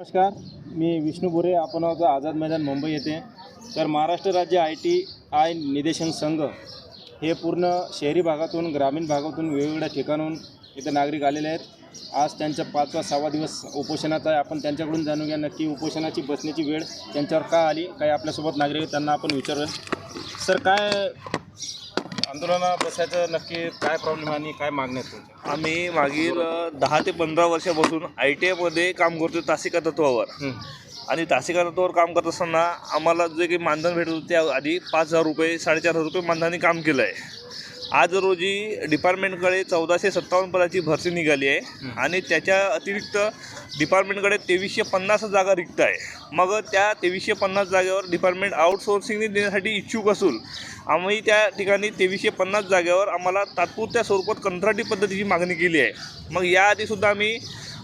नमस्कार मी विष्णू बोरे आपण आहोत आझाद मैदान मुंबई येथे. तर महाराष्ट्र राज्य आय टी आय निदेशन संघ हे पूर्ण शहरी भागातून ग्रामीण भागातून वेगवेगळ्या ठिकाणून इथं नागरिक आलेले आहेत. आज त्यांचा पाचवा सहावा दिवस उपोषणाचा आहे. आपण त्यांच्याकडून जाणून घ्या नक्की उपोषणाची बसण्याची वेळ त्यांच्यावर का आली काही आपल्यासोबत नागरिक आहेत त्यांना आपण विचारूया. सर काय आंदोलनात बसायचं नक्की काय प्रॉब्लेम आणि काय मागण्या आहेत तुमच्या? आम्ही मागील अ, दहा ते पंधरा वर्षापासून आय टी आयमध्ये काम करतो तासिका तत्वावर. हं. आणि तासिका तत्वावर काम करत असताना आम्हाला जे काही मानधन भेटत होते त्या आधी पाच हजार रुपये साडेचार हजार रुपये मानधनी काम केलं आहे आज रोजी डिपार्टमेंटकडे चौदाशे सत्तावन्न पदाची भरती निघाली आहे आणि त्याच्या अतिरिक्त डिपार्टमेंटकडे तेवीसशे पन्नास जागा रिक्त आहे. मग त्या तेवीसशे पन्नास जागेवर डिपार्टमेंट आउटसोर्सिंगने देण्यासाठी इच्छुक असून आम्ही त्या ठिकाणी तेवीसशे पन्नास जागेवर आम्हाला तात्पुरत्या स्वरूपात कंत्राटी पद्धतीची मागणी केली आहे. मग याआधीसुद्धा आम्ही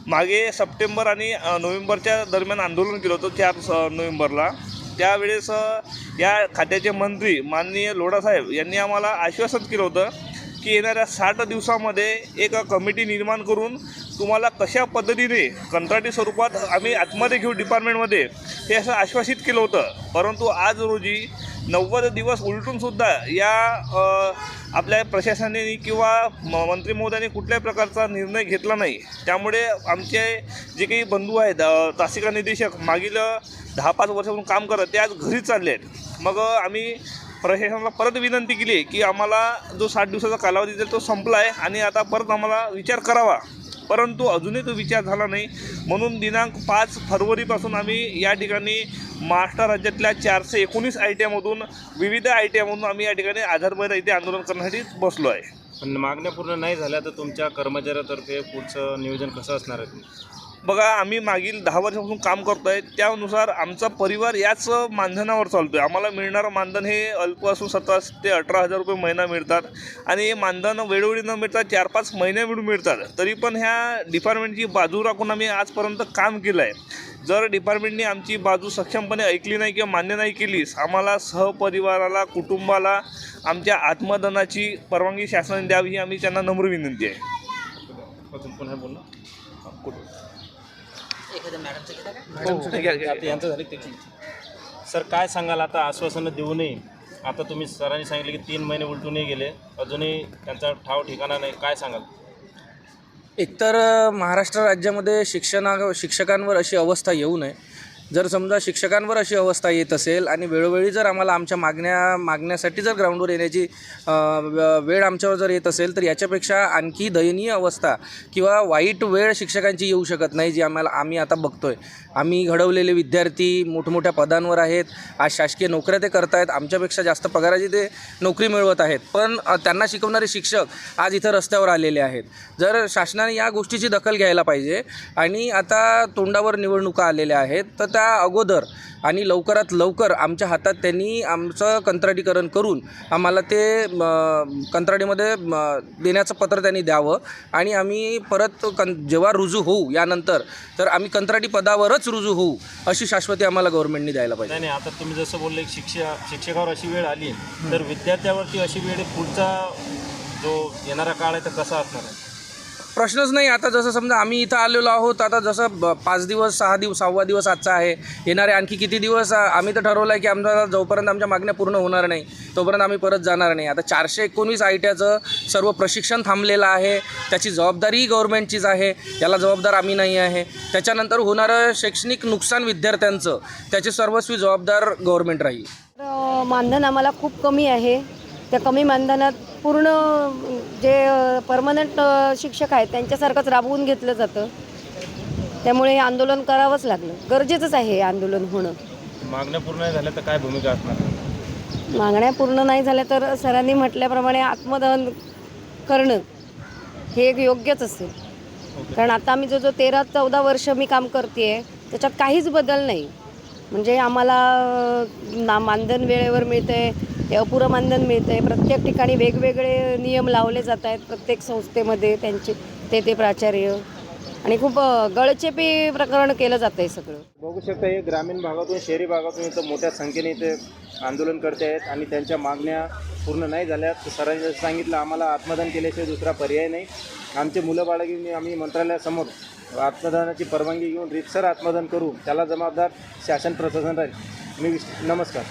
मागे सप्टेंबर आणि नोव्हेंबरच्या दरम्यान आंदोलन केलं होतं चार स- नोव्हेंबरला. त्यावेळेस या खात्याचे मंत्री माननीय लोढासाहेब यांनी आम्हाला आश्वासन केलं होतं की येणाऱ्या साठ दिवसामध्ये एक कमिटी निर्माण करून तुम्हाला कशा पद्धतीने कंत्राटी स्वरूपात आम्ही आतमध्ये घेऊ डिपार्टमेंटमध्ये हे असं आश्वासित केलं होतं. परंतु आज रोजी नव्वद दिवस उलटूनसुद्धा या आपल्या प्रशासनाने किंवा म मंत्री महोदयाने कुठल्याही प्रकारचा निर्णय घेतला नाही. त्यामुळे आमचे जे काही बंधू आहेत तासिका निदेशक मागील दहा पाच वर्षापासून काम करत ते आज घरी चालले आहेत. मग आम्ही प्रशासनाला परत विनंती केली की आम्हाला जो साठ दिवसाचा कालावधी दिला तो संपला आहे आणि आता परत आम्हाला विचार करावा. परंतु अजूनही तो विचार झाला नाही. म्हणून दिनांक पाच फरवरीपासून आम्ही या ठिकाणी महाराष्ट्र राज्यातल्या चारशे एकोणीस आय टी आयमधून विविध आय टी आयमधून आम्ही या ठिकाणी आधारभर इथे आंदोलन करण्यासाठी बसलो आहे पण मागण्या पूर्ण नाही झाल्या तर तुमच्या कर्मचाऱ्यातर्फे पुढचं नियोजन कसं असणार आहे? बघा आम्ही मागील दहा वर्षापासून काम करतो आहे त्यानुसार आमचा परिवार याच मानधनावर चालतो आहे आम्हाला मिळणारं मानधन हे अल्प असून सतरा ते अठरा हजार रुपये महिना मिळतात. आणि हे मानधन वेळोवेळी न मिळता चार पाच महिने मिळून मिळतात. तरी पण ह्या डिपार्टमेंटची बाजू राखून आम्ही आजपर्यंत काम केलं आहे जर डिपार्टमेंटने आमची बाजू सक्षमपणे ऐकली नाही किंवा मान्य नाही केलीस आम्हाला सहपरिवाराला कुटुंबाला आमच्या आत्मदनाची परवानगी शासनाने द्यावी ही आम्ही त्यांना नम्र विनंती आहे. अजून पुन्हा बोल घ्या, घ्या. यांचं झालं ते सर काय सांगाल आता आश्वासनं देऊ नये आता तुम्ही सरांनी सांगितले की तीन महिने उलटूनही गेले. अजूनही त्यांचा ठाव ठिकाणा नाही. काय सांगाल? एकतर महाराष्ट्र राज्यामध्ये शिक्षणा शिक्षकांवर अशी अवस्था येऊ नये. जर समजा शिक्षकांवर अशी अवस्था येत असेल आणि वेळोवेळी जर आम्हाला आमच्या मागण्या मागण्यासाठी जर ग्राउंडवर येण्याची वेळ आमच्यावर जर येत असेल तर याच्यापेक्षा आणखी दयनीय अवस्था किंवा वाईट वेळ शिक्षकांची येऊ शकत नाही जी आम्हाला आम्ही आता बघतो आहे आम्ही घडवलेले विद्यार्थी मोठमोठ्या पदांवर आहेत. आज शासकीय नोकऱ्या ते करतायत. आमच्यापेक्षा जास्त पगाराची ते नोकरी मिळवत आहेत. पण त्यांना शिकवणारे शिक्षक आज इथं रस्त्यावर आलेले आहेत. जर शासनाने या गोष्टीची दखल घ्यायला पाहिजे आणि आता तोंडावर निवडणुका आलेल्या आहेत तर त्या अगोदर आणि लवकरात लवकर आमच्या हातात त्यांनी आमचं कंत्राटीकरण करून आम्हाला ते कंत्राटीमध्ये म, देण्याचं पत्र त्यांनी द्यावं. आणि आम्ही परत कं जेव्हा रुजू होऊ यानंतर तर आम्ही कंत्राटी पदावरच रुजू होऊ अशी शाश्वती आम्हाला गव्हर्नमेंटने द्यायला पाहिजे. नाही नाही आता तुम्ही जसं बोलले की शिक्षा शिक्षकावर अशी वेळ आली तर विद्यार्थ्यावरती अशी वेळ पुढचा जो येणारा काळ आहे तर कसा असणार आहे? प्रश्नच नाही. आता जसं समजा आम्ही इथं आलेलो आहोत आता जसं ब- पाच दिवस सहा दिवस सहावा दिवस आजचा आहे. येणारे आणखी किती दिवस आम्ही तर ठरवलं आहे की आमचा जोपर्यंत आमच्या मागण्या पूर्ण होणार नाही तोपर्यंत आम्ही परत जाणार नाही. आता चारशे एकोणीस आय टीचं सर्व प्रशिक्षण थांबलेलं आहे. त्याची जबाबदारी गव्हर्नमेंटचीच आहे. याला जबाबदार आम्ही नाही आहे. त्याच्यानंतर होणारं शैक्षणिक नुकसान विद्यार्थ्यांचं त्याची सर्वस्वी जबाबदार गव्हर्नमेंट राहील. मानधन आम्हाला खूप कमी आहे. त्या कमी मानधनात पूर्ण जे परमनंट शिक्षक आहेत त्यांच्यासारखंच राबवून घेतलं जातं. त्यामुळे हे आंदोलन करावंच लागलं. गरजेचंच आहे हे आंदोलन होणं. मागण्या पूर्ण नाही झाल्या तर काय भूमिका असणार? मागण्या पूर्ण नाही झाल्या तर सरांनी म्हटल्याप्रमाणे आत्मदहन करणं हे एक योग्यच असेल. कारण आता आम्ही जो जो तेरा चौदा वर्ष मी काम करते आहे त्याच्यात काहीच बदल नाही. म्हणजे आम्हाला ना मानधन वेळेवर मिळतं आहे ते अपुरं मानधन मिळतं आहे प्रत्येक ठिकाणी वेगवेगळे नियम लावले जात आहेत. प्रत्येक संस्थेमध्ये त्यांचे ते ते प्राचार्य. आणि खूप गळचेपी प्रकरण केलं जातं आहे सगळं. बघू शकता हे ग्रामीण भागातून शहरी भागातून इथं मोठ्या संख्येने इथे आंदोलन करते आहेत आणि त्यांच्या मागण्या पूर्ण नाही झाल्या सरांनी जसं सांगितलं आम्हाला आत्मदान केल्याशिवाय दुसरा पर्याय नाही. आमचे मुलं बाळं घेऊन आम्ही मंत्रालयासमोर आत्मदानाची परवानगी घेऊन रितसर आत्मदान करू. त्याला जबाबदार शासन प्रशासन राहील. मी विश- नमस्कार.